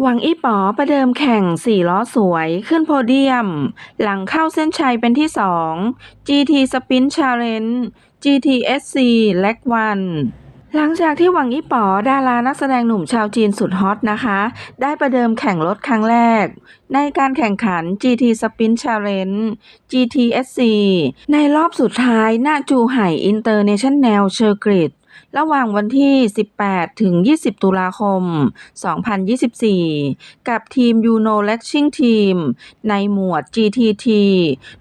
หวังอี้ป๋อประเดิมแข่ง4ล้อสวยขึ้นโพเดียม หลังเข้าเส้นชัยเป็นที่2 GT Sprint Challenge GTSC และวันหลังจากที่หวังอี้ป๋อดารานักแสดงหนุ่มชาวจีนสุดฮอตนะคะ ได้ประเดิมแข่งรถครั้งแรก ในการแข่งขัน GT Spin Challenge GTSC ในรอบสุดท้ายณจูไห่อินเตอร์เนชั่นแนลเชอร์กริด ระหว่างวันที่ 18 ถึง 20 ตุลาคม 2024 กับทีม Uno Racing Team ในหมวด GTT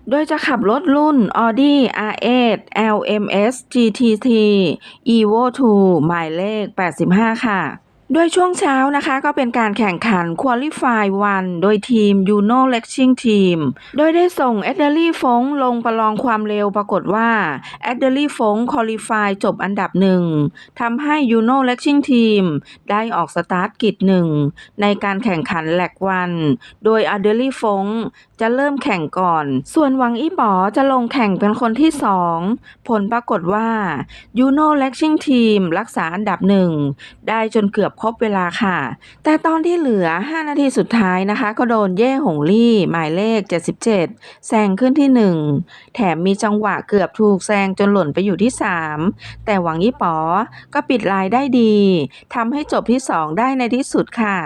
โดยจะขับรถรุ่น Audi R8 LMS GTT Evo 2 หมายเลข 85 ค่ะ โดยช่วงเช้านะคะก็เป็นการแข่งขัน Qualify 1โดยทีม Uno Racing Team โดยได้ส่งแอดเดอรี่ฟงลงประลองความเร็วปรากฏว่าแอดเดอรี่ฟงคอลิฟายจบอันดับหนึ่งทำให้ Uno Racing Team ได้ออกสตาร์ทกิจหนึ่งในการแข่งขันแลกวัน โดยแอ d เดอรี่ฟงจะเริ่มแข่งก่อน ส่วนวังอีป๋อจะลงแข่งเป็นคนที่สองผลปรากฏว่า Uno Racing Team รักษาอันดับหนึ่งได้จนเกือบครบเวลาค่ะ แต่ตอนที่เหลือ 5 นาทีสุดท้ายนะคะ ก็โดนเย่หงลี่ หมายเลข 77 แซงขึ้นที่ 1 แถมมีจังหวะเกือบถูกแซงจนหล่นไปอยู่ที่ 3 แต่หวังยี่ป๋อก็ปิดลายได้ดีทำให้จบที่ 2 ได้ในที่สุดค่ะ